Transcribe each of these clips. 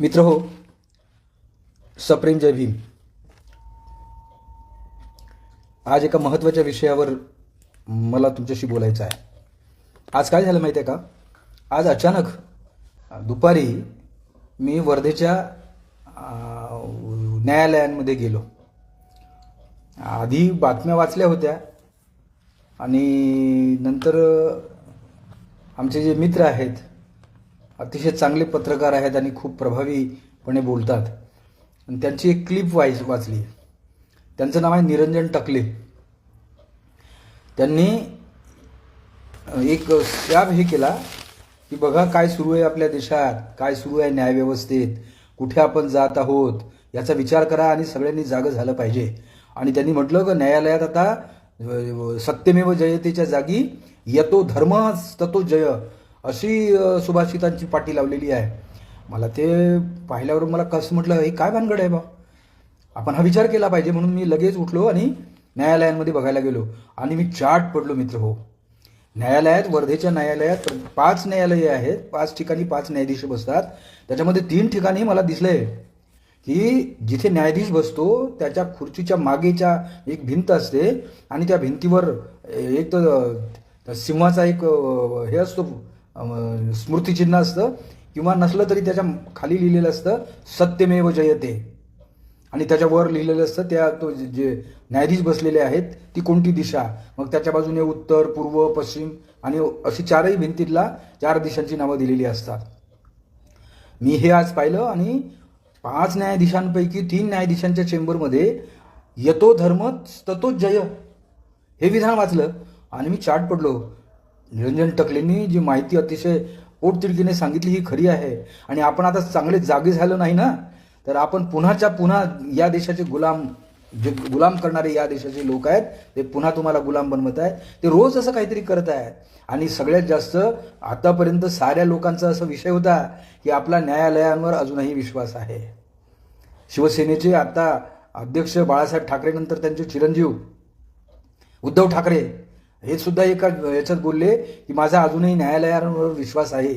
मित्र हो सप्रेम जय भीम. आज एका महत्त्वाच्या विषयावर मला तुमच्याशी बोलायचं आहे. आज काय झालं माहिती आहे का? आज अचानक दुपारी मी वर्धेच्या न्यायालयांमध्ये गेलो. आधी बातम्या वाचल्या होत्या आणि नंतर आमचे जे मित्र आहेत अतिशय चांगले पत्रकार आहेत आणि खूप प्रभावीपणे बोलतात. आणि त्यांची एक क्लिप वाईज वाचली. त्यांचं नाव आहे निरंजन टकले. त्यांनी एक स्टॅब हे केला की बघा काय सुरू आहे आपल्या देशात काय सुरू आहे न्यायव्यवस्थेत कुठे आपण जात आहोत याचा विचार करा आणि सगळ्यांनी जागं झालं पाहिजे. आणि त्यांनी म्हटलं की न्यायालयात आता सत्यमेव जयतेच्या जागी येतो धर्म ततो जय. अशी सुभाषितांची पाटी लावलेली आहे. मला ते पाहिल्यावर मला कसं म्हटलं हे काय भानगड आहे बा? आपण हा विचार केला पाहिजे म्हणून मी लगेच उठलो आणि न्यायालयांमध्ये बघायला गेलो. आणि मी चाट पडलो मित्र हो. न्यायालयात वर्धेच्या न्यायालयात पाच न्यायालये आहेत. पाच ठिकाणी पाच न्यायाधीश बसतात. त्याच्यामध्ये तीन ठिकाणी मला दिसलंय की जिथे न्यायाधीश बसतो त्याच्या खुर्चीच्या मागेच्या एक भिंत असते आणि त्या भिंतीवर एक तर सिंहाचा एक हे असतो स्मृतिचिन्ह असतं किंवा नसलं तरी त्याच्याखाली लिहिलेलं असतं सत्यमेव जयते. आणि त्याच्यावर लिहिलेलं असतं त्या तो जे- न्यायाधीश बसलेले आहेत ती कोणती दिशा? मग त्याच्या बाजूने उत्तर पूर्व पश्चिम आणि अशी चारही भिंतीतला चार दिशांची नावं दिलेली असतात. मी हे आज पाहिलं आणि पाच न्यायाधीशांपैकी तीन न्यायाधीशांच्या चेंबरमध्ये येतो धर्म ततो जय हे विधान वाचलं आणि मी चाट पडलो. निरंजन टकलेंनी जी माहिती अतिशय पोटतिडकीने सांगितली ही खरी आहे. आणि आपण आता चांगले जागे झालो नाही ना तर आपण पुन्हाच्या पुन्हा या देशाचे गुलाम जे गुलाम करणारे या देशाचे लोक आहेत ते पुन्हा तुम्हाला गुलाम बनवत आहेत. ते रोज असं काहीतरी करत आहेत. आणि सगळ्यात जास्त आतापर्यंत साऱ्या लोकांचा असा विषय होता की आपला न्यायालयांवर अजूनही विश्वास आहे. शिवसेनेचे आता अध्यक्ष बाळासाहेब ठाकरेनंतर त्यांचे चिरंजीव उद्धव ठाकरे हे सुद्धा एका याच्यात बोलले की माझा अजूनही न्यायालयांवर विश्वास आहे.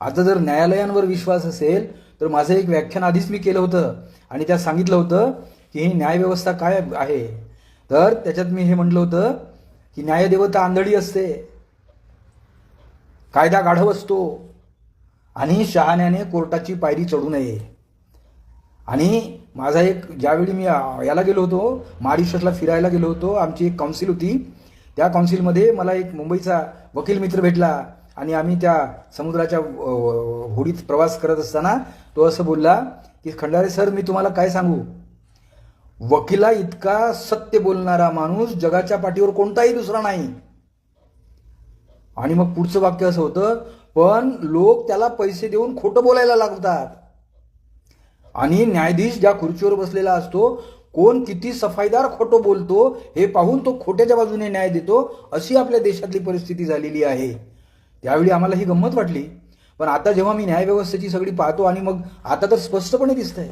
आता जर न्यायालयांवर विश्वास असेल तर माझं एक व्याख्यान आधीच मी केलं होतं आणि त्यात सांगितलं होतं की ही न्यायव्यवस्था काय आहे. तर त्याच्यात मी हे म्हटलं होतं की न्यायदेवता आंधळी असते कायदा गाढव असतो आणि शहाण्याने कोर्टाची पायरी चढू नये. आणि माझा एक ज्यावेळी मी याला गेलो होतो मारिशसला फिरायला गेलो होतो आमची एक काउन्सिल होती त्या काउन्सिलमध्ये मला एक मुंबईचा वकील मित्र भेटला आणि आम्ही त्या समुद्राच्या होडीत प्रवास करत असताना तो असं बोलला की खंडारे सर मी तुम्हाला काय सांगू? वकिला इतका सत्य बोलणारा माणूस जगाच्या पाठीवर कोणताही दुसरा नाही. आणि मग पुढचं वाक्य असं होतं पण लोक त्याला पैसे देऊन खोटं बोलायला लागतात. आणि न्यायाधीश ज्या खुर्चीवर बसलेला असतो कोण किती सफाईदार खोटं बोलतो हे पाहून तो खोट्याच्या बाजूने न्याय देतो अशी आपल्या देशातली परिस्थिती झालेली आहे. त्यावेळी आम्हाला ही गंमत वाटली. पण आता जेव्हा मी न्यायव्यवस्थेची सगळी पाहतो आणि मग आता तर स्पष्टपणे दिसतंय.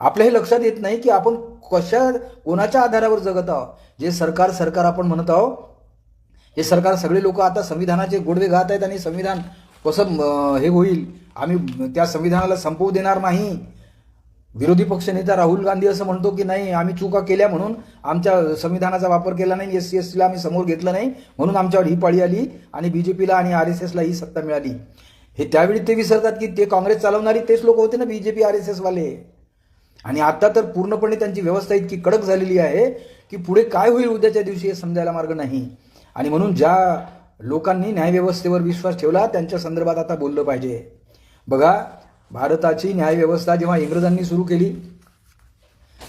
आपल्या हे लक्षात येत नाही की आपण कशा कोणाच्या आधारावर जगत आहोत? जे सरकार सरकार आपण म्हणत आहोत हे सरकार सगळे लोक आता संविधानाचे गोडवे गात आहेत आणि संविधान कसं हे होईल? आम्ही त्या संविधानाला संपवू देणार नाही. विरोधी पक्षनेता राहुल गांधी असं म्हणतो की नाही आम्ही चुका केल्या म्हणून आमच्या संविधानाचा वापर केला नाही एस सी एस टीला आम्ही समोर घेतलं नाही म्हणून आमच्यावर ही पाळी आली आणि बीजेपीला आणि आर एस एसला ही सत्ता मिळाली. हे त्यावेळी ते विसरतात की ते काँग्रेस चालवणारी तेच लोक होते ना बीजेपी आर एस एसवाले. आणि आता तर पूर्णपणे त्यांची व्यवस्था इतकी कडक झालेली आहे की पुढे काय होईल उद्याच्या दिवशी हे समजायला मार्ग नाही. आणि म्हणून ज्या लोकांनी न्यायव्यवस्थेवर विश्वास ठेवला त्यांच्या संदर्भात आता बोललं पाहिजे. बघा भारताची न्यायव्यवस्था जेव्हा इंग्रजांनी सुरू केली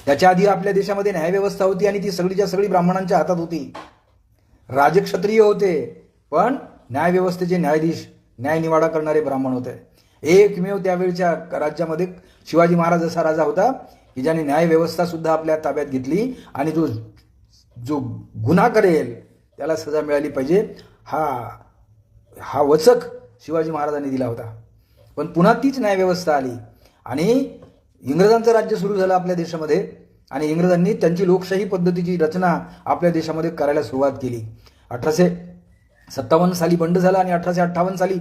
त्याच्या आधी आपल्या देशामध्ये न्यायव्यवस्था होती आणि ती सगळीच्या सगळी ब्राह्मणांच्या हातात होती. राजक्षत्रिय होते पण न्यायव्यवस्थेचे न्यायाधीश न्यायनिवाडा करणारे ब्राह्मण होते. एकमेव त्यावेळच्या राज्यामध्ये शिवाजी महाराज असा राजा होता की ज्याने न्यायव्यवस्था सुद्धा आपल्या ताब्यात घेतली आणि जो जो गुन्हा करेल त्याला सजा मिळाली पाहिजे. हा हा वचक शिवाजी महाराजांनी दिला होता. पण पुन्हा तीच न्यायव्यवस्था आली. आणि इंग्रजांचं राज्य सुरू झालं आपल्या देशामध्ये. आणि इंग्रजांनी त्यांची लोकशाही पद्धतीची रचना आपल्या देशामध्ये करायला सुरुवात केली. अठराशे सत्तावन्न साली बंड झाला आणि अठराशे अठ्ठावन्न साली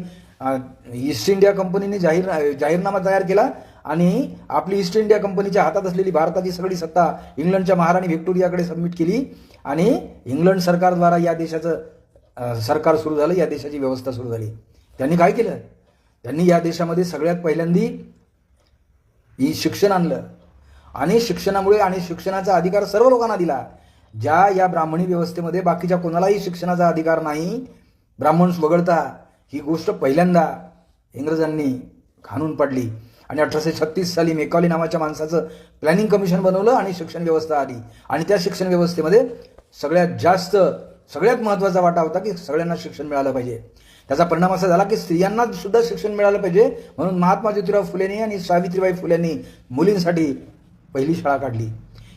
ईस्ट इंडिया कंपनीने जाहीर जाहीरनामा तयार केला. आणि आपली ईस्ट इंडिया कंपनीच्या हातात असलेली भारताची सगळी सत्ता इंग्लंडच्या महाराणी व्हिक्टोरियाकडे सबमिट केली. आणि इंग्लंड सरकारद्वारा या देशाचं सरकार सुरू झालं या देशाची व्यवस्था सुरू झाली. त्यांनी काय केलं? त्यांनी या देशामध्ये सगळ्यात पहिल्यांदी ही शिक्षण आणलं. आणि शिक्षणामुळे आणि शिक्षणाचा अधिकार सर्व लोकांना दिला. ज्या या ब्राह्मणी व्यवस्थेमध्ये बाकीच्या कोणालाही शिक्षणाचा अधिकार नाही ब्राह्मण वगळता ही गोष्ट पहिल्यांदा इंग्रजांनी खाणून पडली. आणि अठराशे छत्तीस साली मेकॉली नावाच्या माणसाचं प्लॅनिंग कमिशन बनवलं आणि शिक्षण व्यवस्था आली. आणि त्या शिक्षण व्यवस्थेमध्ये सगळ्यात जास्त सगळ्यात महत्त्वाचा वाटा होता की सगळ्यांना शिक्षण मिळालं पाहिजे. त्याचा परिणाम असा झाला की स्त्रियांना सुद्धा शिक्षण मिळालं पाहिजे. म्हणून महात्मा ज्योतिराव फुलेंनी आणि सावित्रीबाई फुलेंनी मुलींसाठी पहिली शाळा काढली.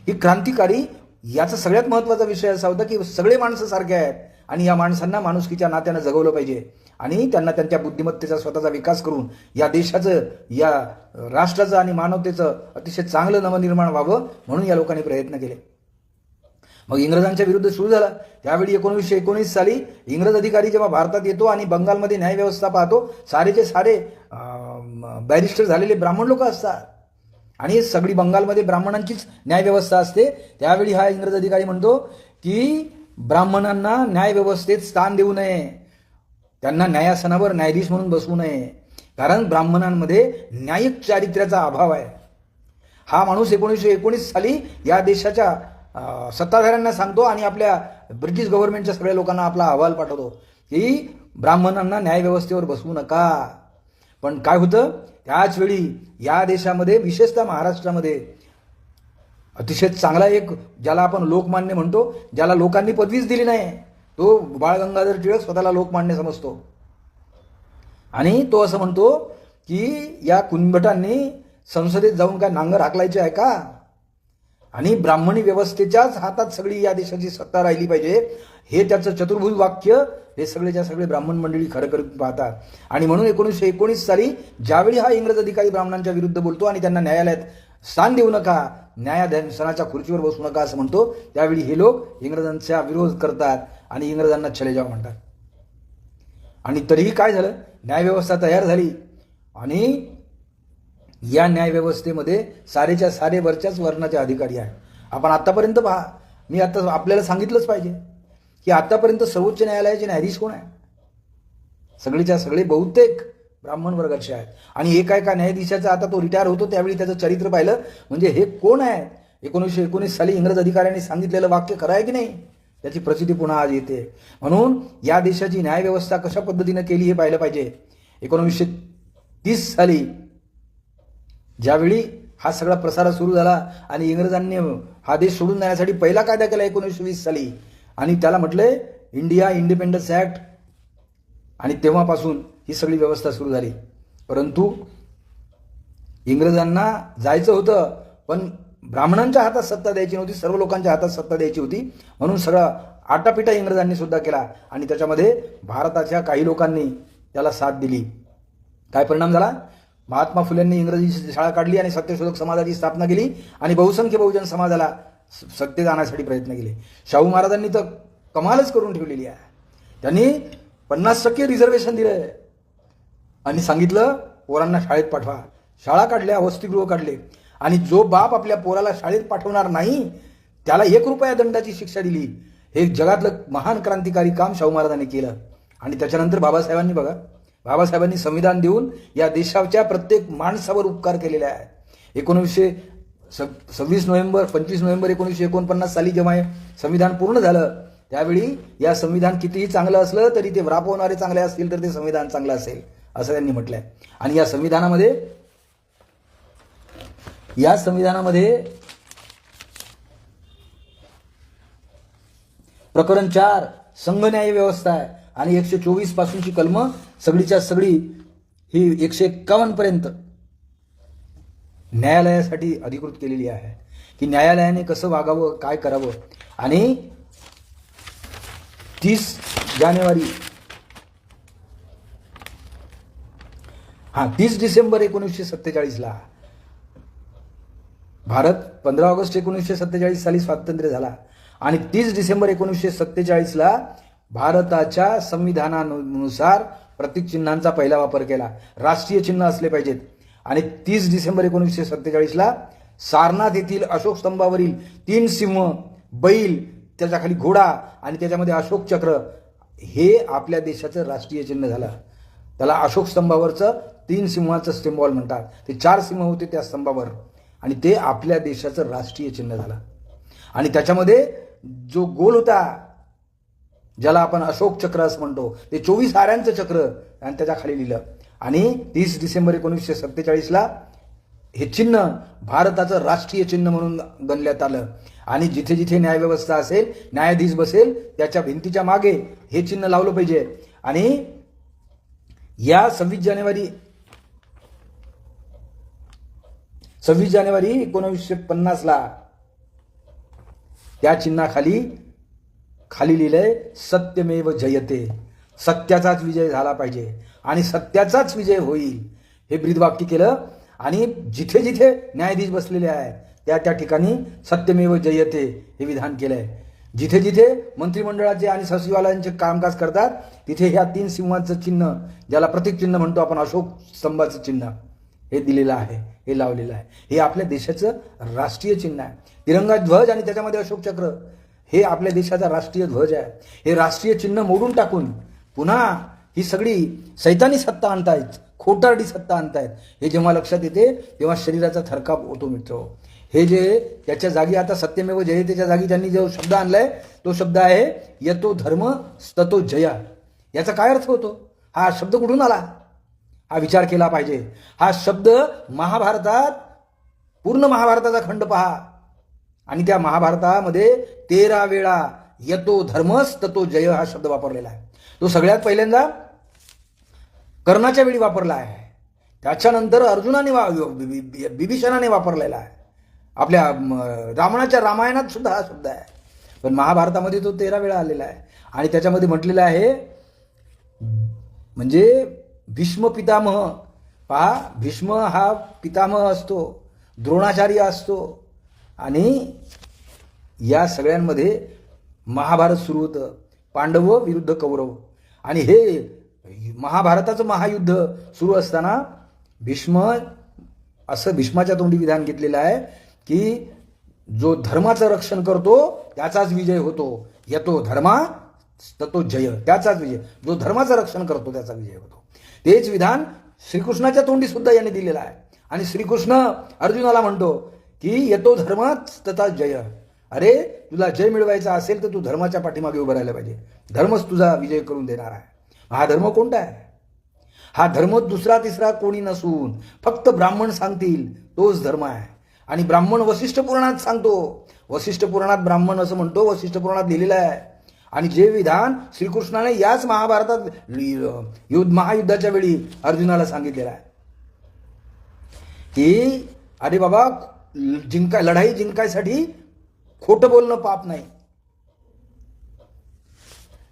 ही क्रांतिकारी याचा सगळ्यात महत्त्वाचा विषय असा होता की सगळे माणसं सारखे आहेत आणि या माणसांना माणुसकीच्या नात्यानं जगवलं पाहिजे. आणि त्यांना त्यांच्या बुद्धिमत्तेचा स्वतःचा विकास करून या देशाचं या राष्ट्राचं आणि मानवतेचं अतिशय चांगलं नवनिर्माण व्हावं म्हणून या लोकांनी प्रयत्न केले. मग इंग्रजांच्या विरुद्ध सुरू झाला. त्यावेळी एकोणीसशे एकोणीस साली इंग्रज अधिकारी जेव्हा भारतात येतो आणि बंगालमध्ये न्यायव्यवस्था पाहतो सारेचे सारे बॅरिस्टर झालेले ब्राह्मण लोक असतात. आणि सगळी बंगालमध्ये ब्राह्मणांचीच न्यायव्यवस्था असते. त्यावेळी हा इंग्रज अधिकारी म्हणतो की ब्राह्मणांना न्यायव्यवस्थेत स्थान देऊ नये. त्यांना न्यायासनावर न्यायाधीश म्हणून बसवू नये. कारण ब्राह्मणांमध्ये न्यायिक चारित्र्याचा अभाव आहे. हा माणूस एकोणीसशे एकोणीस साली या देशाच्या सत्ताधाऱ्यांना सांगतो आणि आपल्या ब्रिटिश गव्हर्नमेंटच्या सगळ्या लोकांना आपला अहवाल पाठवतो. की ब्राह्मणांना न्यायव्यवस्थेवर बसवू नका. पण काय होतं? त्याच वेळी या देशामध्ये विशेषतः महाराष्ट्रामध्ये अतिशय चांगला एक ज्याला आपण लोकमान्य म्हणतो ज्याला लोकांनी पदवीच दिली नाही तो बाळ गंगाधर टिळक स्वतःला लोकमान्य समजतो. आणि तो असं म्हणतो की या कुंभटांनी संसदेत जाऊन काय नांगर हाकलायचे आहे का? आणि ब्राह्मणी व्यवस्थेच्याच हातात सगळी या देशाची सत्ता राहिली पाहिजे. हे त्याचं चतुर्भुज वाक्य हे सगळेच्या सगळे ब्राह्मण मंडळी खरं करून पाहतात. आणि म्हणून एकोणीसशे एकोणीस साली ज्यावेळी हा इंग्रज अधिकारी ब्राह्मणांच्या विरुद्ध बोलतो आणि त्यांना न्यायालयात स्थान देऊ नका न्यायाधीशनाच्या खुर्चीवर बसू नका असं म्हणतो त्यावेळी हे लोक इंग्रजांचा विरोध करतात आणि इंग्रजांना चले जाव म्हणतात. आणि तरीही काय झालं? न्यायव्यवस्था तयार झाली. आणि या न्यायव्यवस्थेमध्ये सारेच्या सारे वरच्याच वर्णाचे अधिकारी आहे आपण आत्तापर्यंत पहा. मी आता आपल्याला सांगितलंच पाहिजे की आत्तापर्यंत सर्वोच्च न्यायालयाचे न्यायाधीश कोण आहे सगळेच्या सगळे बहुतेक ब्राह्मण वर्गाचे आहेत. आणि एका एका न्यायाधीशाचा आता तो रिटायर होतो त्यावेळी त्याचं चरित्र पाहिलं. म्हणजे हे कोण आहे एकोणीसशे एकोणीस साली इंग्रज अधिकाऱ्यांनी सांगितलेलं वाक्य खरं आहे की नाही? त्याची प्रसिद्धी पुन्हा आज येते. म्हणून या देशाची न्यायव्यवस्था कशा पद्धतीनं केली हे पाहिलं पाहिजे? एकोणीसशे तीस साली ज्यावेळी हा सगळा प्रसार सुरू झाला आणि इंग्रजांनी हा देश सोडून जाण्यासाठी पहिला कायदा केला एकोणीसशे वीस साली आणि त्याला म्हटले इंडिया इंडिपेंडन्स ॲक्ट आणि तेव्हापासून ही सगळी व्यवस्था सुरू झाली. परंतु इंग्रजांना जायचं होतं पण ब्राह्मणांच्या हातात सत्ता द्यायची नव्हती सर्व लोकांच्या हातात सत्ता द्यायची होती म्हणून सगळा आटापिटा इंग्रजांनी सुद्धा केला. आणि त्याच्यामध्ये भारताच्या काही लोकांनी त्याला साथ दिली. काय परिणाम झाला? महात्मा फुलेंनी इंग्रजी शाळा काढली आणि सत्यशोधक समाजाची स्थापना केली आणि बहुसंख्य बहुजन समाजाला स- सत्तेत आणण्यासाठी प्रयत्न केले. शाहू महाराजांनी तर कमालच करून ठेवलेली आहे. त्यांनी पन्नास टक्के रिझर्वेशन दिलं आणि सांगितलं पोरांना शाळेत पाठवा. शाळा काढल्या वसतिगृह काढले. आणि जो बाप आपल्या पोराला शाळेत पाठवणार नाही त्याला एक रुपया दंडाची शिक्षा दिली. हे जगातलं महान क्रांतिकारी काम शाहू महाराजांनी केलं. आणि त्याच्यानंतर बाबासाहेबांनी बघा बाबासाहेबांनी संविधान देऊन या देशाच्या प्रत्येक माणसावर उपकार केलेले आहेत एकोणीसशे स- सव्वीस नोव्हेंबर पंचवीस नोव्हेंबर एकोणीसशे एकोणपन्नास साली जेव्हा हे संविधान पूर्ण झालं त्यावेळी या संविधान कितीही चांगलं असलं तरी ते राबवणारे चांगले असतील तर ते संविधान चांगलं असेल असं त्यांनी म्हटलंय. आणि या संविधानामध्ये या संविधानामध्ये प्रकरण चार संघ न्याय व्यवस्था आहे. आणि एकशे चोवीस पासूनची कलमं सगळीच्या सगळी ही एकशे एक्कावन्न पर्यंत न्यायालयासाठी अधिकृत केलेली आहे. की न्यायालयाने कसं वागावं काय करावं? आणि तीस जानेवारी हा तीस डिसेंबर एकोणीसशे सत्तेचाळीसला भारत पंधरा ऑगस्ट एकोणीसशे सत्तेचाळीस साली स्वातंत्र्य झाला. आणि तीस डिसेंबर एकोणीसशे सत्तेचाळीसला भारताच्या संविधानानुसार प्रतीक चिन्हांचा पहिला वापर केला. राष्ट्रीय चिन्ह असले पाहिजेत. आणि तीस डिसेंबर एकोणीसशे सत्तेचाळीसला सारनाथ येथील अशोक स्तंभावरील तीन सिंह बैल त्याच्याखाली घोडा आणि त्याच्यामध्ये अशोक चक्र हे आपल्या देशाचं राष्ट्रीय चिन्ह झालं. त्याला अशोक स्तंभावरचं तीन सिंहाचं सिम्बॉल म्हणतात. ते चार सिंह होते त्या स्तंभावर. आणि ते आपल्या देशाचं राष्ट्रीय चिन्ह झालं. आणि त्याच्यामध्ये जो गोल होता ज्याला आपण अशोक चक्र असं म्हणतो. ते चोवीस आऱ्यांचं चक्र आणि त्याच्याखाली लिहिलं. आणि तीस डिसेंबर एकोणीसशे सत्तेचाळीसला हे चिन्ह भारताचं राष्ट्रीय चिन्ह म्हणून गणल्यात आलं. आणि जिथे जिथे न्यायव्यवस्था असेल न्यायाधीश बसेल त्याच्या भिंतीच्या मागे हे चिन्ह लावलं पाहिजे. आणि या सव्वीस जानेवारी सव्वीस जानेवारी एकोणीसशे पन्नासला त्या चिन्हाखाली खाली लिहिलंय सत्यमेव जयते. सत्याचाच विजय झाला पाहिजे. आणि सत्याचाच विजय होईल. हे ब्रीदवाक्य केलं. आणि जिथे जिथे न्यायाधीश बसलेले आहे त्या त्या ठिकाणी सत्यमेव जयते हे विधान केलंय. जिथे जिथे मंत्रिमंडळाचे आणि सचिवालयांचे कामकाज करतात तिथे ह्या तीन सिंहांचं चिन्ह ज्याला प्रतीक चिन्ह म्हणतो आपण अशोक स्तंभाचं चिन्ह हे दिलेलं आहे हे लावलेलं आहे. हे आपल्या देशाचं राष्ट्रीय चिन्ह आहे. तिरंगा ध्वज आणि त्याच्यामध्ये अशोक चक्र. हे आपल्या देशाचा राष्ट्रीय ध्वज आहे. हे राष्ट्रीय चिन्ह मोडून टाकून पुन्हा ही सगळी सैतानी सत्ता आणतायत खोटारडी सत्ता आणतायत. हे जेव्हा लक्षात येते तेव्हा शरीराचा थरकाप होतो मित्र. हे जे त्याच्या जागी आता सत्यमेव जयतेच्या जागी त्यांनी जो शब्द आणलाय तो शब्द आहे यतो धर्म स्ततो जया. याचा काय अर्थ होतो? हा शब्द कुठून आला? हा विचार केला पाहिजे. हा शब्द महाभारतात पूर्ण महाभारताचा खंड पहा. आणि त्या महाभारतामध्ये तेरा वेळा यतो धर्मस ततो जय हा शब्द वापरलेला आहे. तो सगळ्यात पहिल्यांदा कर्णाच्या वेळी वापरला आहे. त्याच्यानंतर अर्जुनाने वा बि- बि- बिभीषणाने वापरलेला आहे. आपल्या रावणाच्या रामायणात सुद्धा हा शब्द आहे. पण महाभारतामध्ये तो तेरा वेळा आलेला आहे. आणि त्याच्यामध्ये म्हटलेलं आहे म्हणजे भीष्म पितामह पहा भीष्म हा पितामह असतो द्रोणाचार्य असतो. आणि या सगळ्यांमध्ये महाभारत सुरू होतं. पांडव विरुद्ध कौरव. आणि हे महाभारताचं महायुद्ध सुरू असताना भीष्म असं भीष्माच्या तोंडी विधान घेतलेलं आहे की जो धर्माचं रक्षण करतो त्याचाच विजय होतो. येतो धर्मा ततो जय. त्याचाच विजय. जो धर्माचं रक्षण करतो त्याचा विजय होतो. तेच विधान श्रीकृष्णाच्या तोंडी सुद्धा याने दिलेलं आहे. आणि श्रीकृष्ण अर्जुनाला म्हणतो की येतो धर्माच तथा जय. अरे तुला जय मिळवायचा असेल तर तू धर्माच्या पाठीमागे उभं राहिलं पाहिजे. धर्मच तुझा विजय करून देणार आहे. हा धर्म कोणता आहे? हा धर्म दुसरा तिसरा कोणी नसून फक्त ब्राह्मण सांगतील तोच धर्म आहे. आणि ब्राह्मण वशिष्ठ पुराणात सांगतो. वशिष्ठ पुराणात ब्राह्मण असं म्हणतो वशिष्ठ पुराणात लिहिलेलं आहे. आणि जे विधान श्रीकृष्णाने याच महाभारतात युद्ध महायुद्धाच्या वेळी अर्जुनाला सांगितलेलं आहे. की अरे बाबा जिंकाय लढाई जिंकायसाठी खोटं बोलणं पाप नाही.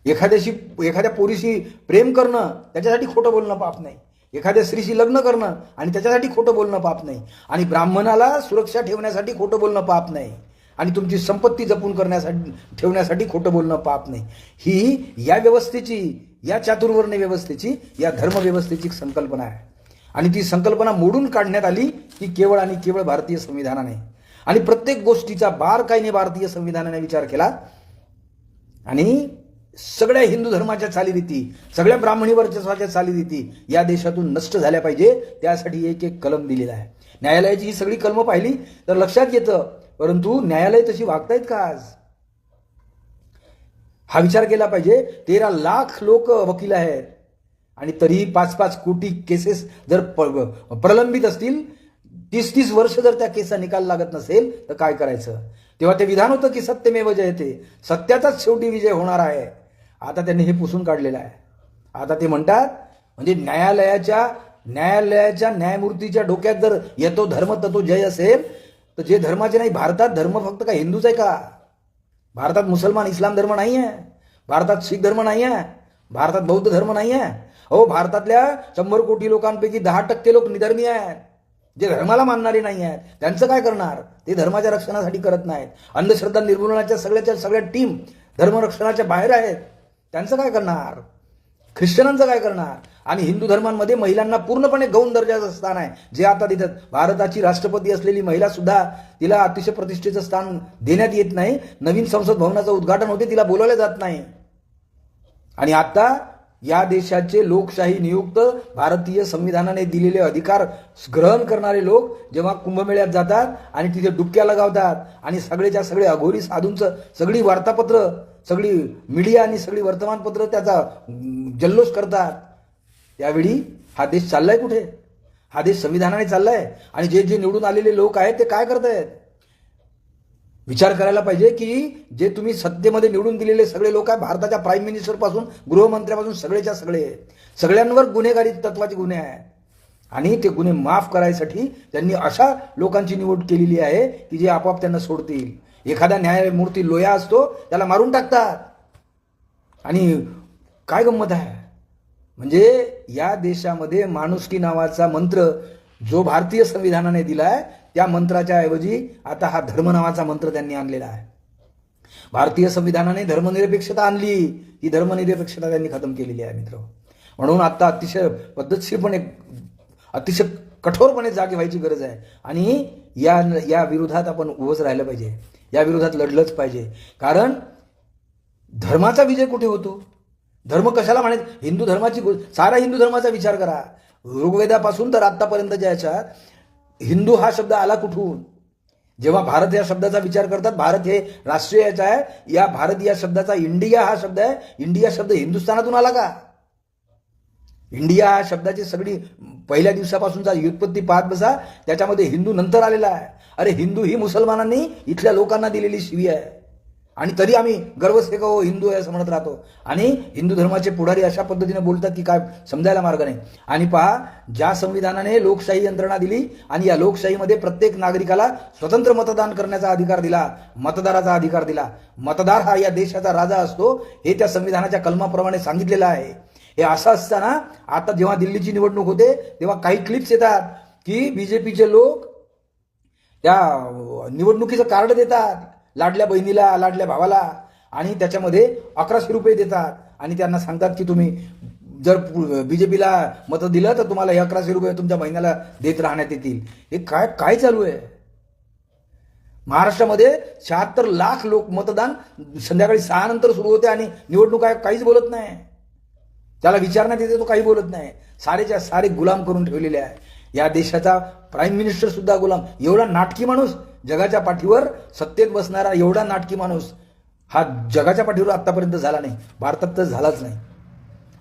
एखाद्याशी एखाद्या पोरीशी प्रेम करणं त्याच्यासाठी खोटं बोलणं पाप नाही. एखाद्या स्त्रीशी लग्न करणं आणि त्याच्यासाठी खोटं बोलणं पाप नाही. आणि ब्राह्मणाला सुरक्षा ठेवण्यासाठी खोटं बोलणं पाप नाही. आणि तुमची संपत्ती जपून करण्यासाठी ठेवण्यासाठी खोटं बोलणं पाप नाही. ही या व्यवस्थेची या चातुर्वर्ण व्यवस्थेची या धर्मव्यवस्थेची संकल्पना आहे. आणि ती संकल्पना मोडून काढण्यात आली ती केवळ आणि केवळ भारतीय संविधानाने. आणि प्रत्येक गोष्टीचा बारकाईने भारतीय संविधानाने विचार केला? आणि सगळ्या हिंदू धर्माच्या चालीरीती सगळ्या ब्राह्मणी वर्चस्वाच्या चालीरीती या देशातून नष्ट झाल्या पाहिजे त्यासाठी एक एक कलम दिलेला आहे. न्यायालयाची ही सगळी कलमं पाहिली तर लक्षात येतं परंतु न्यायालय तशी वागतायत का आज? हा विचार केला पाहिजे तेरा लाख लोक वकील आहेत. आणि तरीही पाच पाच कोटी केसेस जर प्रलंबित असतील तीस तीस वर्ष जर त्या केसचा निकाल लागत नसेल तर काय करायचं? तेव्हा ते विधान होतं की सत्यमेव जयते सत्याचाच शेवटी विजय होणार आहे. आता त्यांनी हे पुसून काढलेलं आहे. आता ते म्हणतात म्हणजे न्यायालयाच्या न्यायालयाच्या न्यायमूर्तीच्या डोक्यात जर येतो धर्म ततो जय असेल. तर जे धर्माचे नाही भारतात धर्म फक्त का हिंदूच आहे का? भारतात मुसलमान इस्लाम धर्म नाही आहे. भारतात शीख धर्म नाही आहे. भारतात बौद्ध धर्म नाही आहे. हो भारतातल्या शंभर कोटी लोकांपैकी दहा टक्के लोक निधर्मी आहेत. जे धर्माला मानणारे नाही आहेत त्यांचं काय करणार? ते धर्माच्या रक्षणासाठी करत नाहीत. अंधश्रद्धा निर्मूलनाच्या सगळ्याच्या सगळ्या टीम धर्मरक्षणाच्या बाहेर आहेत. त्यांचं काय करणार? ख्रिश्चनांचं काय करणार? आणि हिंदू धर्मांमध्ये महिलांना पूर्णपणे गौण दर्जाचं स्थान आहे. जे आता तिथं भारताची राष्ट्रपती असलेली महिला सुद्धा तिला अतिशय प्रतिष्ठेचं स्थान देण्यात येत नाही. नवीन संसद भवनाचं उद्घाटन होते तिला बोलवलं जात नाही. आणि आता या देशाचे लोकशाही नियुक्त भारतीय संविधानाने दिलेले अधिकार ग्रहण करणारे लोक जेव्हा कुंभमेळ्यात जातात आणि तिथे डुबक्या लगावतात आणि सगळेच्या सगळे अघोरी साधूंचं सगळी वार्तापत्र सगळी मीडिया आणि सगळी वर्तमानपत्र त्याचा जल्लोष करतात. त्यावेळी हा देश चाललाय कुठे? हा देश संविधानाने चाललाय. आणि जे जे निवडून आलेले लोक आहेत ते काय करतायत? विचार करायला पाहिजे की जे तुम्ही सत्तेमध्ये निवडून दिलेले सगळे लोक आहे भारताच्या प्राईम मिनिस्टरपासून गृहमंत्र्यापासून सगळेच्या सगळे सगळ्यांवर गुन्हेगारी तत्वाचे गुन्हे आहेत. आणि ते गुन्हे माफ करायसाठी त्यांनी अशा लोकांची निवड केलेली आहे की जे आपोआप त्यांना सोडतील. एखादा न्यायमूर्ती लोया असतो त्याला मारून टाकतात. आणि काय गंमत आहे? म्हणजे या देशामध्ये माणुसकी नावाचा मंत्र जो भारतीय संविधानाने दिला आहे त्या मंत्राच्या ऐवजी आता हा धर्म नावाचा मंत्र त्यांनी आणलेला आहे. भारतीय संविधानाने धर्मनिरपेक्षता आणली. ही धर्मनिरपेक्षता त्यांनी खतम केलेली आहे मित्र. म्हणून आता अतिशय पद्धतशीरपणे अतिशय कठोरपणे जागे व्हायची गरज आहे. आणि या या विरोधात आपण उभंच राहिलं पाहिजे. या विरोधात लढलंच पाहिजे. कारण धर्माचा विजय कुठे होतो? धर्म कशाला म्हणायचं हिंदू धर्माची सारा हिंदू धर्माचा विचार करा. ऋग्वेदापासून तर आत्तापर्यंत याच्यात हिंदू हा शब्द आला कुठून? जेव्हा भारत या शब्दाचा विचार करतात भारत हे राष्ट्रीयचा आहे या भारत या शब्दाचा इंडिया हा शब्द आहे. इंडिया शब्द हिंदुस्थानातून आला का? इंडिया हा शब्दाची सगळी पहिल्या दिवसापासूनचा व्युत्पत्ती पाहत बसा त्याच्यामध्ये हिंदू नंतर आलेला आहे. अरे हिंदू ही मुसलमानांनी इथल्या लोकांना दिलेली शिवी आहे. आणि तरी आम्ही गर्वसे हो हिंदू आहे असं म्हणत राहतो. आणि हिंदू धर्माचे पुढारी अशा पद्धतीने बोलतात की काय समजायला मार्ग नाही. आणि पहा ज्या संविधानाने लोकशाही यंत्रणा दिली आणि या लोकशाहीमध्ये प्रत्येक नागरिकाला स्वतंत्र मतदान करण्याचा अधिकार दिला मतदाराचा अधिकार दिला. मतदार हा या देशाचा राजा असतो हे त्या संविधानाच्या कलमाप्रमाणे सांगितलेलं आहे. हे असं असताना आता जेव्हा दिल्लीची निवडणूक होते तेव्हा काही क्लिप्स येतात की बीजेपीचे लोक त्या निवडणुकीचं कार्ड देतात. लाडल्या बहिणीला लाडल्या भावाला आणि त्याच्यामध्ये अकराशे रुपये देतात. आणि त्यांना सांगतात की तुम्ही जर बीजेपीला मतं दिलं तर तुम्हाला हे अकराशे रुपये तुमच्या महिन्याला देत राहण्यात येतील. हे काय काय चालू आहे? महाराष्ट्रामध्ये शहात्तर लाख लोक मतदान संध्याकाळी सहा नंतर सुरू होते आणि निवडणूक आयोग काहीच बोलत नाही. त्याला विचारण्यात येते तो काही बोलत नाही. सारेच्या सारे गुलाम करून ठेवलेले आहे. या देशाचा प्राईम मिनिस्टर सुद्धा गुलाम. एवढा नाटकी माणूस जगाच्या पाठीवर सत्तेत बसणारा एवढा नाटकी माणूस हा जगाच्या पाठीवर आत्तापर्यंत झाला नाही. भारतात तर झालाच नाही.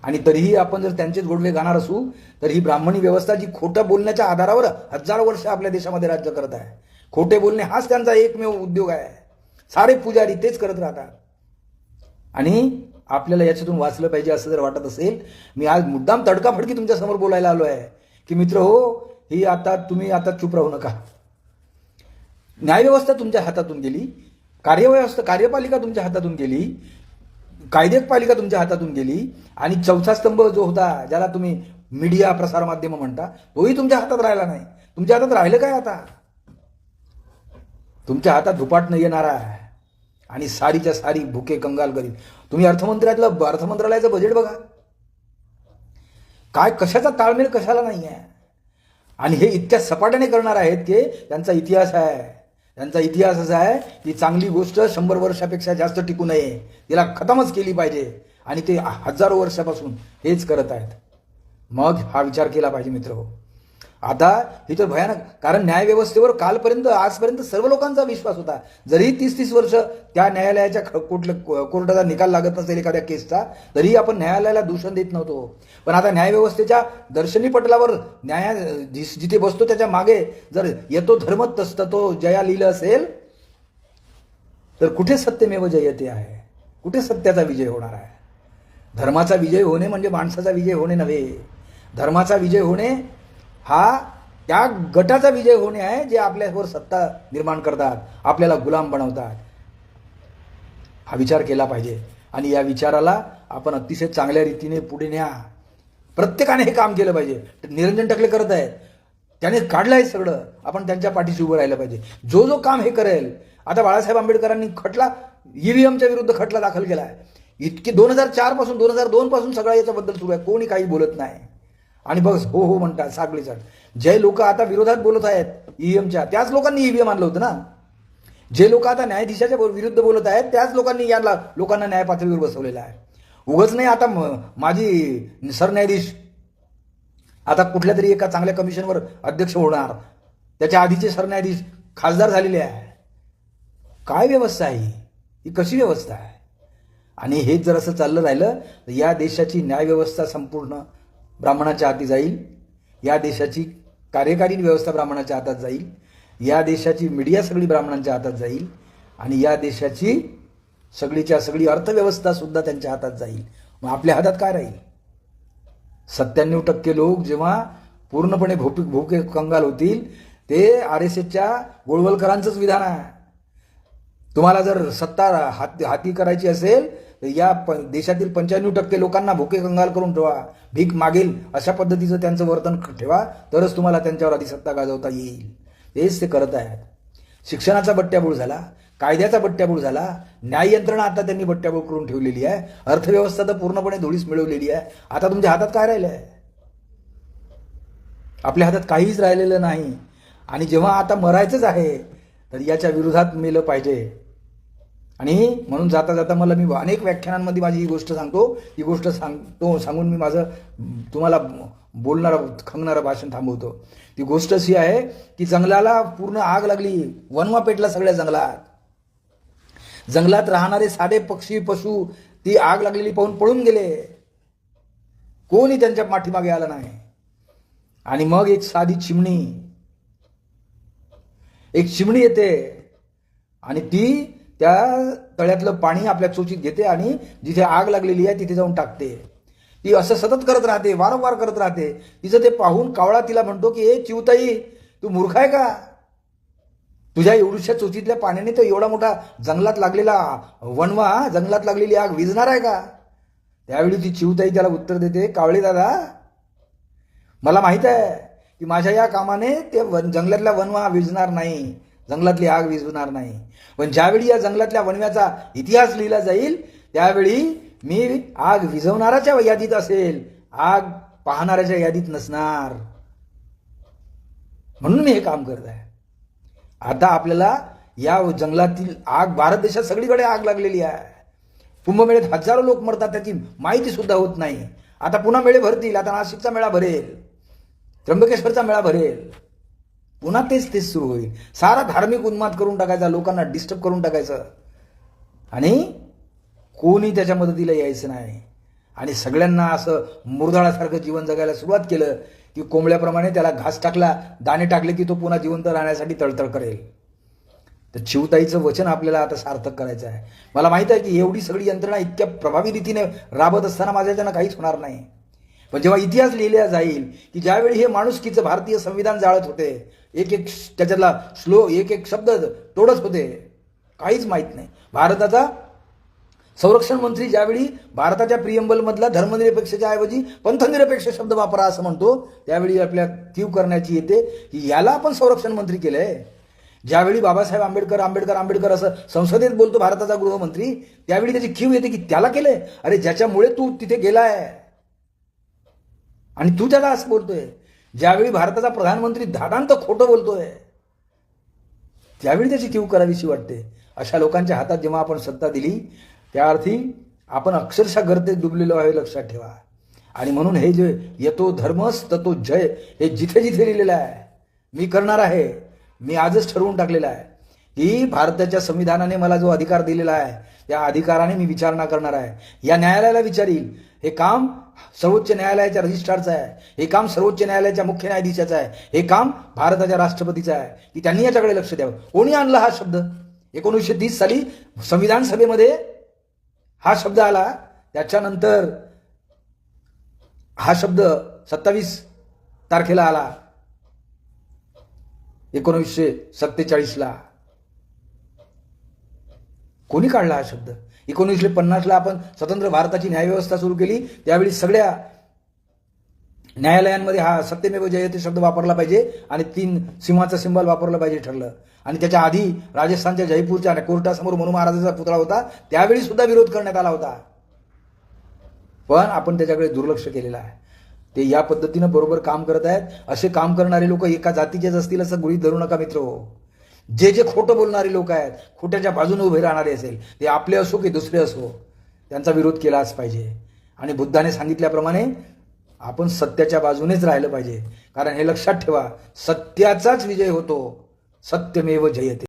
आणि तरीही आपण जर त्यांचेच गोडवे गाणार असू तर ही ब्राह्मणी व्यवस्था जी खोटं बोलण्याच्या आधारावर हजारो वर्ष आपल्या देशामध्ये राज्य करत आहे. खोटे बोलणे हाच त्यांचा एकमेव उद्योग आहे. सारे पुजारी तेच करत राहतात. आणि आपल्याला याच्यातून वाचलं पाहिजे असं जर वाटत असेल मी आज मुद्दाम तडकाफडकी तुमच्यासमोर बोलायला आलो आहे की मित्र हो ही आता तुम्ही आता चुप राहू नका. न्यायव्यवस्था तुमच्या हातातून गेली कार्यव्यवस्था कार्यपालिका तुमच्या हातातून गेली कायदेपालिका तुमच्या हातातून गेली आणि चौथा स्तंभ जो होता ज्याला तुम्ही मीडिया प्रसारमाध्यम म्हणता तोही तुमच्या हातात राहिला नाही. तुमच्या हातात राहिलं काय आता? तुमच्या हातात धुपाटणं येणार आहे. आणि सारीच्या सारी भुके कंगाल करीत. तुम्ही अर्थमंत्र्यातलं अर्थमंत्रालयाचं बजेट बघा. काय कशाचा ताळमेळ कशाला नाही आहे आणि हे इतक्या सपाट्याने करणार आहेत की त्यांचा इतिहास आहे. त्यांचा इतिहास असा आहे की चांगली गोष्ट शंभर वर्षापेक्षा जास्त टिकू नये. तिला खतमच केली पाहिजे. आणि ते हजारो वर्षापासून हेच करत आहेत. मग हा विचार केला पाहिजे मित्र हो. आता ही तर भयानक. कारण न्यायव्यवस्थेवर कालपर्यंत आजपर्यंत सर्व लोकांचा विश्वास होता. जरी तीस तीस वर्ष त्या न्यायालयाच्या ख- कुठलं कोर्टाचा निकाल लागत नसेल एखाद्या केसचा तरी आपण न्यायालयाला दूषण देत नव्हतो. पण आता न्यायव्यवस्थेच्या दर्शनी पटलावर न्याया जिथे बसतो त्याच्यामागे जर येतो धर्म तस्त तो जया लिहिलं असेल तर कुठे सत्यमेव जयते आहे? कुठे सत्याचा विजय होणार आहे? धर्माचा विजय होणे म्हणजे माणसाचा विजय होणे नव्हे. धर्माचा विजय होणे हा त्या गटाचा विजय होणे आहे जे आपल्यावर सत्ता निर्माण करतात आपल्याला गुलाम बनवतात. हा विचार केला पाहिजे. आणि या विचाराला आपण अतिशय चांगल्या रीतीने पुढे न्या. प्रत्येकाने हे काम केलं पाहिजे. निरंजन टकले करत आहेत. त्याने काढलं आहे सगळं. आपण त्यांच्या पाठीशी उभं राहिलं पाहिजे. जो जो काम हे करेल आता बाळासाहेब आंबेडकरांनी खटला ईव्हीएमच्या विरुद्ध खटला दाखल केला आहे इतके दोन हजार चारपासून दोन हजार दोन पासून सगळं याच्याबद्दल सुरू आहे. कोणी काही बोलत नाही. आणि बस हो हो म्हणतात सागळी जे लोक आता विरोधात बोलत आहेत ईव्हीएमच्या त्याच लोकांनी ईव्हीएम आणलं होतं ना? जे लोक आता न्यायाधीशाच्या विरुद्ध बोलत आहेत त्याच लोकांनी याला लोकांना न्याय पातळीवर बसवलेलं आहे. उगच नाही आता माझी सरन्यायाधीश आता कुठल्या तरी एका चांगल्या कमिशनवर अध्यक्ष होणार. त्याच्या आधीचे सरन्यायाधीश खासदार झालेले आहे. काय व्यवस्था आहे ही? ही कशी व्यवस्था आहे? आणि हेच जर असं चाललं राहिलं तर या देशाची न्यायव्यवस्था संपूर्ण ब्राह्मणाच्या हाती जाईल. या देशाची कार्यकारी व्यवस्था ब्राह्मणाच्या हातात जाईल. या देशाची मीडिया सगळी ब्राह्मणांच्या हातात जाईल. आणि या देशाची सगळीच्या सगळी अर्थव्यवस्था सुद्धा त्यांच्या हातात जाईल. मग आपल्या हातात काय राहील? सत्त्याण्णव टक्के लोक जेव्हा पूर्णपणे भोपी भोके कंगाल होतील ते आर एस एसच्या गोळवलकरांचंच विधान आहे. तुम्हाला जर सत्ता हाती हाती करायची असेल या प देशातील पंच्याण्णव टक्के लोकांना भुके कंगाल करून ठेवा. भीक मागेल अशा पद्धतीचं त्यांचं वर्तन ठेवा. तरच तुम्हाला त्यांच्यावर आधी सत्ता गाजवता येईल. तेच ते करत आहेत. शिक्षणाचा बट्ट्याबोळ झाला कायद्याचा बट्ट्याबोळ झाला न्याय यंत्रणा आता त्यांनी बट्ट्याबोळ करून ठेवलेली आहे. अर्थव्यवस्था तर पूर्णपणे धुळीस मिळवलेली आहे. आता तुमच्या हातात काय राहिलं आहे आपल्या हातात काहीच राहिलेलं नाही. आणि जेव्हा आता मरायचंच आहे तर याच्या विरोधात मेलं पाहिजे. आणि म्हणून जाता जाता मला मी अनेक व्याख्यानांमध्ये माझी ही गोष्ट सांगतो. ही गोष्ट सांगतो सांगून मी माझं तुम्हाला बोलणारं खंगणारं भाषण थांबवतो. ती गोष्ट अशी आहे की जंगलाला पूर्ण आग लागली. वनवा पेटला सगळ्या जंगलात. जंगलात राहणारे साधे पक्षी पशु ती आग लागलेली पाहून पळून गेले. कोणी त्यांच्या पाठीमागे आलं नाही. आणि मग एक साधी चिमणी. एक चिमणी येते. आणि ती त्या तळ्यातलं पाणी आपल्या चोचीत घेते आणि जिथे आग लागलेली आहे तिथे जाऊन टाकते. ती असं सतत करत राहते वारंवार करत राहते. तिचं ते पाहून कावळा तिला म्हणतो की ए चिवताई तू मूर्ख आहे का? तुझ्या एवढ्याशा चोचीतल्या पाण्याने तर एवढा मोठा जंगलात लागलेला वनवा जंगलात लागलेली आग विजणार आहे का? त्यावेळी ती चिवताई त्याला उत्तर देते कावळे दादा मला माहीत आहे की माझ्या या कामाने ते वन जंगलातल्या वनवा विजणार नाही. जंगलातली आग विझणार नाही. पण ज्यावेळी या जंगलातल्या वनव्याचा इतिहास लिहिला जाईल त्यावेळी मी आग विझवणाऱ्याच्या यादीत असेल. आग पाहणाऱ्याच्या यादीत नसणार. म्हणून मी हे काम करत आहे. आता आपल्याला या जंगलातील आग भारत देशात सगळीकडे आग लागलेली आहे. कुंभमेळ्यात हजारो लोक मरतात त्याची माहिती सुद्धा होत नाही. आता पुन्हा मेळे भरतील आता नाशिकचा मेळा भरेल त्र्यंबकेश्वरचा मेळा भरेल. पुन्हा तेच तेच सुरू होईल. सारा धार्मिक उन्माद करून टाकायचा लोकांना डिस्टर्ब करून टाकायचं. आणि कोणी त्याच्या मदतीला यायचं नाही. आणि सगळ्यांना असं मुरदाळासारखं जीवन जगायला सुरुवात केलं की कोंबड्याप्रमाणे त्याला घास टाकला दाणे टाकले की तो पुन्हा जिवंत राहण्यासाठी तळतळ करेल. तर शिवताईचं वचन आपल्याला आता सार्थक करायचं आहे. मला माहीत आहे की एवढी सगळी यंत्रणा इतक्या प्रभावी रीतीने राबत असताना माझ्याच्यानं काहीच होणार नाही. पण जेव्हा इतिहास लिहिला जाईल की ज्यावेळी हे माणुसकीचं भारतीय संविधान जाळत होते एक एक त्याच्यातला श्लो एक एक शब्द तोडत होते. काहीच माहीत नाही. भारताचा संरक्षण मंत्री ज्यावेळी भारताच्या प्रियंबलमधला धर्मनिरपेक्षच्या ऐवजी पंथनिरपेक्ष शब्द वापरा असं म्हणतो त्यावेळी आपल्या तीव करण्याची येते की याला आपण संरक्षण मंत्री केलंय. ज्यावेळी बाबासाहेब आंबेडकर आंबेडकर आंबेडकर असं संसदेत बोलतो भारताचा गृहमंत्री त्यावेळी त्याची खीव येते की त्याला केलंय? अरे ज्याच्यामुळे तू तिथे गेलाय. आणि तू त्याला असं बोलतोय. ज्यावेळी भारताचा प्रधानमंत्री धाडांत खोटं बोलतोय त्यावेळी त्याची कीव करावीशी वाटते. अशा लोकांच्या हातात जेव्हा आपण सत्ता दिली त्या अर्थी आपण अक्षरशः गर्दीत डुबलेलो आहे लक्षात ठेवा. आणि म्हणून हे जे येतो धर्मस ततो जय हे जिथे जिथे लिहिलेलं आहे मी करणार आहे मी आजच ठरवून टाकलेलं आहे की भारताच्या संविधानाने मला जो अधिकार दिलेला आहे त्या अधिकाराने मी विचारणा करणार आहे. या न्यायालयाला विचारील हे काम सर्वोच्च न्यायालयाच्या रजिस्ट्रारचं आहे. हे काम सर्वोच्च न्यायालयाच्या मुख्य न्यायाधीशाचं आहे. हे काम भारताच्या राष्ट्रपतीचं आहे. की त्यांनी याच्याकडे लक्ष द्यावं. कोणी आणला हा शब्द? एकोणीसशे तीस साली संविधान सभेमध्ये हा शब्द आला. त्याच्यानंतर हा शब्द सत्तावीस तारखेला आला. एकोणीसशे सत्तेचाळीसला. कोणी काढला हा शब्द? एकोणीसशे पन्नासला आपण स्वतंत्र भारताची न्यायव्यवस्था सुरू केली. त्यावेळी सगळ्या न्यायालयांमध्ये हा सत्यमेव जयते शब्द वापरला पाहिजे आणि तीन सिंहाचा सिंबल वापरला पाहिजे ठरलं. आणि त्याच्या आधी राजस्थानच्या जयपूरच्या कोर्टासमोर मनु महाराजाचा पुतळा होता. त्यावेळी सुद्धा विरोध करण्यात आला होता. पण आपण त्याच्याकडे दुर्लक्ष केलेलं आहे. ते या पद्धतीनं बरोबर काम करत आहेत. असे काम करणारे लोक एका जातीचेच असतील असं गृहीत धरू नका मित्र. हो जे जे खोटं बोलणारे लोक आहेत खोट्याच्या बाजूने उभे राहणारे असेल ते आपले असो की दुसरे असो त्यांचा विरोध केलाच पाहिजे. आणि बुद्धाने सांगितल्याप्रमाणे आपण सत्याच्या बाजूनेच राहिलं पाहिजे. कारण हे लक्षात ठेवा सत्याचाच विजय होतो सत्यमेव जयते.